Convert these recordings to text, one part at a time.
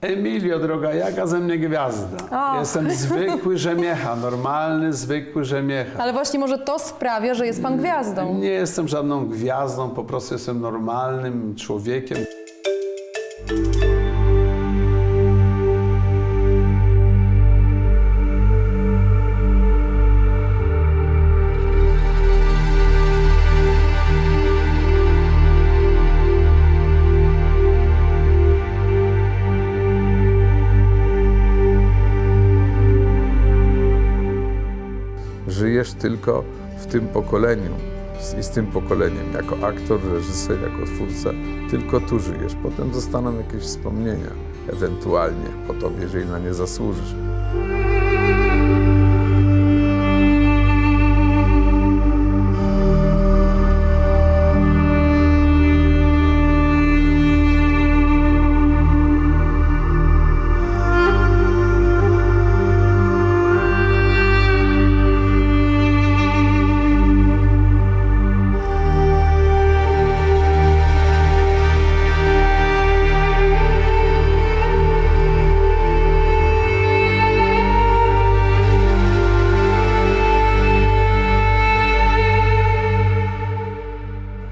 Emilio, droga, jaka ze mnie gwiazda? O. Jestem zwykły rzemiecha, normalny, zwykły rzemiecha. Ale właśnie może to sprawia, że jest pan gwiazdą. Nie jestem żadną gwiazdą, po prostu jestem normalnym człowiekiem. Żyjesz tylko w tym pokoleniu i z tym pokoleniem. Jako aktor, reżyser, jako twórca, tylko tu żyjesz. Potem zostaną jakieś wspomnienia, ewentualnie po tobie, jeżeli na nie zasłużysz.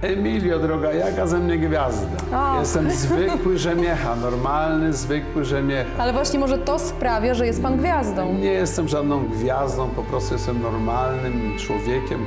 Emilio, droga, jaka ze mnie gwiazda? O. Jestem zwykły rzemiecha, normalny, zwykły rzemiecha. Ale właśnie może to sprawia, że jest pan gwiazdą. Nie jestem żadną gwiazdą, po prostu jestem normalnym człowiekiem.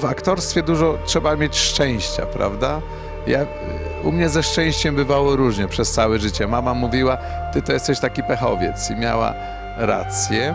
W aktorstwie dużo trzeba mieć szczęścia, prawda? Ja, u mnie ze szczęściem bywało różnie przez całe życie. Mama mówiła, ty to jesteś taki pechowiec i miała rację.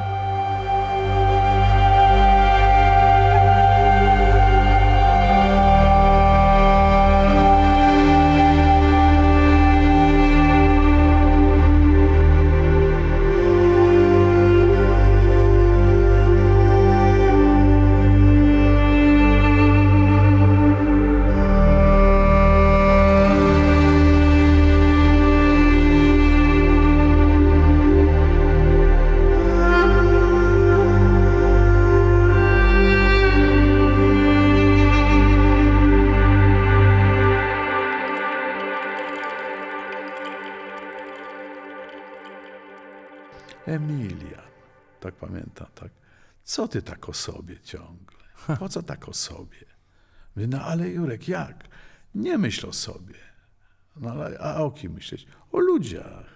Emilian, tak pamiętam, tak. Co ty tak o sobie ciągle? Po co tak o sobie? Mówię, no ale Jurek, jak? Nie myśl o sobie. No ale a o kim myśleć? O ludziach.